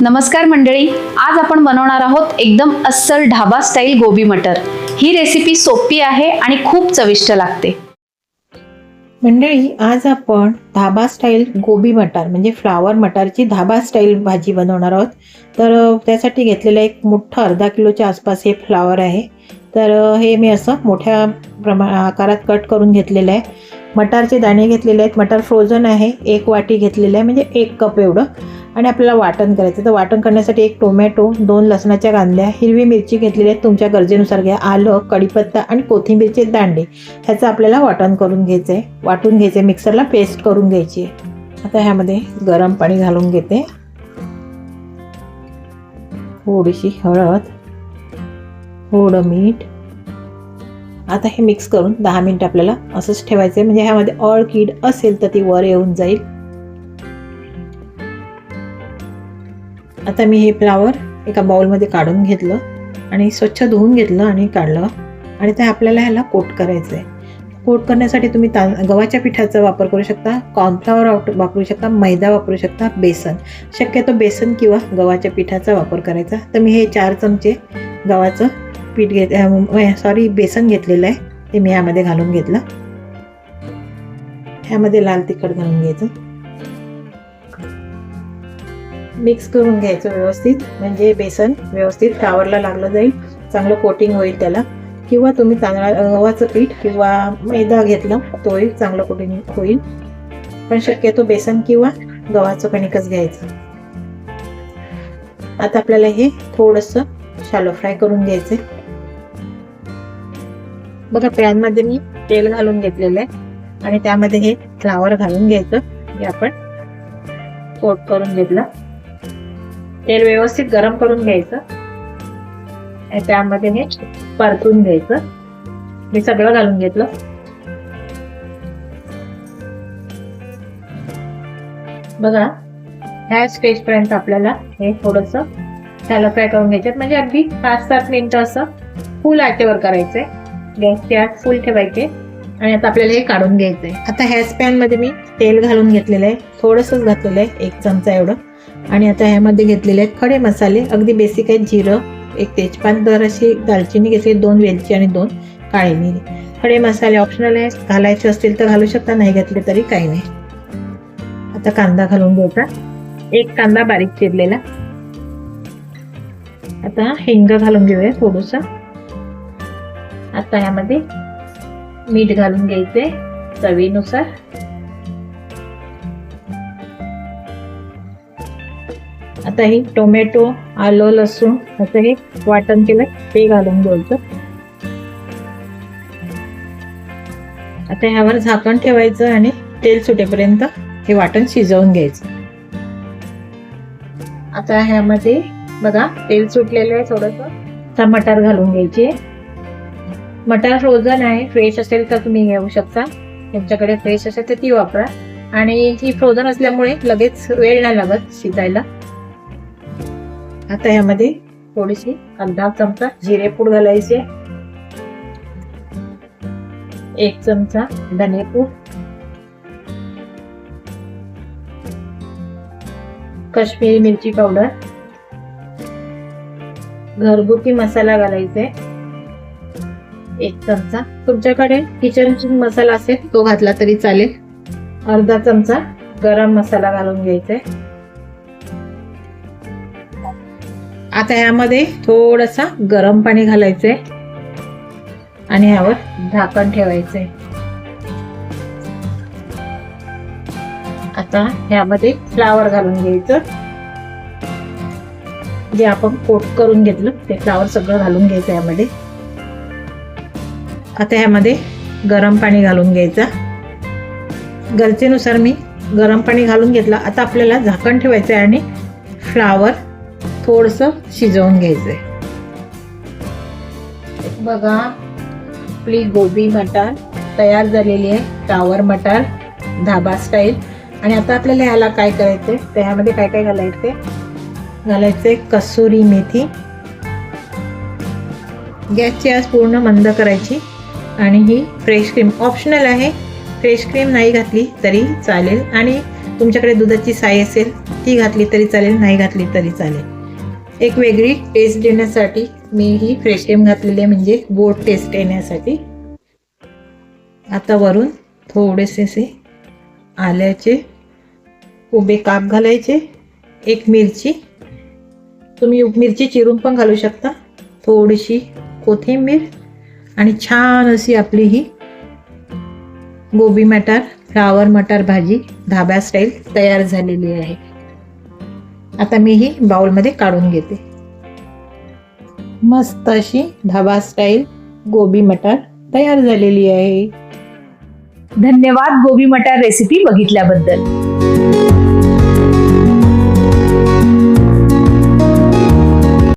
नमस्कार मंडळी आज आपण बनवणार आहोत एकदम अस्सल ढाबा स्टाईल गोबी मटर. ही रेसिपी सोपी आहे आणि खूप चविष्ट लागते. मंडळी आज आपण धाबा स्टाईल गोबी मटार म्हणजे फ्लावर मटारची धाबा स्टाईल भाजी बनवणार आहोत. तर त्यासाठी घेतलेलं एक मोठं अर्धा किलोच्या आसपास हे फ्लावर आहे. तर हे मी असं मोठ्या प्रमा आकारात कट करून घेतलेलं आहे. मटारचे दाणे घेतलेले आहेत. मटार फ्रोझन आहे. एक वाटी घेतलेलं आहे. म्हणजे एक कप एवढं. आणि आपल्याला वाटण करायचं. तर वाटण करण्यासाठी एक टोमॅटो दोन लसणाच्या कांद्या हिरवी मिरची घेतलेली आहे तुमच्या गरजेनुसार घ्या. आलं कढीपत्ता आणि कोथिंबीरचे दांडे ह्याचं आपल्याला वाटण करून घ्यायचं आहे वाटून घ्यायचं आहे मिक्सरला पेस्ट करून घ्यायची आहे. आता ह्यामध्ये गरम पाणी घालून घेते. थोडीशी हळद थोडं मीठ. आता हे मिक्स करून दहा मिनटं आपल्याला असंच ठेवायचं आहे म्हणजे ह्यामध्ये अळ कीड असेल तर ती वर येऊन जाईल. आता मी हे फ्लावर एका बाउलमध्ये काढून घेतलं आणि स्वच्छ धुवून घेतलं आणि काढलं. आणि ते आपल्याला ह्याला कोट करायचं आहे कोट करण्यासाठी तुम्ही ता गव्हाच्या पिठाचा वापर करू शकता कॉर्नफ्लॉवर वापरू शकता मैदा वापरू शकता बेसन. शक्यतो बेसन किंवा गव्हाच्या पिठाचा वापर करायचा. तर मी हे चार चमचे गव्हाचं पीठ घेत सॉरी बेसन घेतलेलं आहे. ते मी यामध्ये घालून घेतलं. ह्यामध्ये लाल तिखट घालून घ्यायचं. मिक्स करून घ्यायचं व्यवस्थित. म्हणजे बेसन व्यवस्थित फ्लावरला लागलं जाईल. चांगलं कोटिंग होईल त्याला. किंवा तुम्ही तांदळा गव्हाचं पीठ किंवा मैदा घेतला तोही चांगलं कोटिंग होईल. पण शक्यतो बेसन किंवा गव्हाचं कणिकच घ्यायचं. आता आपल्याला हे थोडंसं शालो फ्राय करून घ्यायचं बघा पॅनमध्ये मी तेल घालून घेतलेलं आहे. आणि त्यामध्ये हे फ्लावर घालून घ्यायचं. हे आपण कोट करून घेतलं. तेल व्यवस्थित गरम करून घ्यायचं. त्यामध्ये हे परतून घ्यायचं. मी सगळं घालून घेतलं. बघा ह्या स्टेज पर्यंत आपल्याला हे थोडस त्याला फ्राय करून घ्यायचे. म्हणजे अगदी पाच सात मिनिटं असं फुल आटेवर करायचंय. गॅसची आत फुल ठेवायचे. आणि आता आपल्याला हे काढून घ्यायचंय. आता ह्या स्पॅनमध्ये मी तेल घालून घेतलेलं आहे. थोडंसंच घातलेलं आहे. एक चमचा एवढं. आणि आता ह्यामध्ये घेतलेले आहेत खडे मसाले. अगदी बेसिक आहेत. जिरं एक तेजपान दर अशी दालचिनी घेतली दोन वेलची आणि दोन काळी मिरी. खडे मसाले ऑप्शनल आहे घालायचे असतील तर घालू शकता नाही घेतले तरी काही नाही. आता कांदा घालून घ्यायचा एक कांदा बारीक चिरलेला. आता हिंग घालून घेऊया थोडस. आता यामध्ये मीठ घालून घ्यायचे चवीनुसार. आता हे टोमॅटो आलं लसूण असं हे वाटण केलं ते घालून घ्यायचं. आता ह्यावर झाकण ठेवायचं आणि तेल सुटेपर्यंत हे वाटण शिजवून घ्यायचं. आता ह्यामध्ये बघा तेल सुटलेलं आहे थोडंसं. आता मटार घालून घ्यायचे मटार फ्रोझन आहे फ्रेश असेल तर तुम्ही घेऊ शकता. तुमच्याकडे फ्रेश असेल तर ती वापरा. आणि ही फ्रोझन असल्यामुळे लगेच वेळ नाही लागत शिजायला. आता यामध्ये थोडीशी अर्धा चमचा जिरेपूड घालायचे. एक चमचा धनेपूड काश्मीरी मिरची पावडर. घरगुती मसाला घालायचे. एक चमचा. तुमच्याकडे किचन मसाला असेल तो घातला तरी चालेल. अर्धा चमचा गरम मसाला घालून घ्यायचा. आता यामध्ये थोडंसं गरम पाणी घालायचंय आणि यावर झाकण ठेवायचंय. आता ह्यामध्ये फ्लावर घालून घ्यायचं. जे आपण कोट करून घेतलं ते फ्लावर सगळं घालून घ्यायचं यामध्ये. आता ह्यामध्ये गरम पाणी घालून घ्यायचं. गरजेनुसार मी गरम पाणी घालून घेतलं. आता आपल्याला झाकण ठेवायचं आहे आणि फ्लावर थोडंसं शिजवून घ्यायचंय. बघा आपली गोबी मटार तयार झालेली आहे टावर मटार धाबा स्टाईल आणि आता आपल्याला ह्याला काय करायचंय? तर ह्यामध्ये काय काय घालायचंय? घालायचंय कसुरी मेथी. गॅसची आज पूर्ण मंद करायची. आणि ही फ्रेश क्रीम ऑप्शनल आहे. फ्रेश क्रीम नाही घातली तरी चालेल. आणि तुमच्याकडे दुधाची साय असेल ती घातली तरी चालेल नाही घातली तरी चालेल. एक वेगळी टेस्ट देण्यासाठी मी ही फ्रेश क्रीम घातलेली आहे म्हणजे गोड टेस्ट येण्यासाठी. आता वरून थोडेसे असे आल्याचे उभे काप घालायचे एक मिरची. तुम्ही मिरची चिरून पण घालू शकता. थोडीशी कोथिंबीर आणि छान अशी आपली ही गोबी मटार फ्लावर मटार भाजी धाब्या स्टाईल तयार झालेली आहे. आता मी ही बाउलमध्ये काढून घेते. मस्त अशी ढाबा स्टाईल गोबी मटार तयार झालेली आहे. धन्यवाद गोबी मटार रेसिपी बघितल्याबद्दल.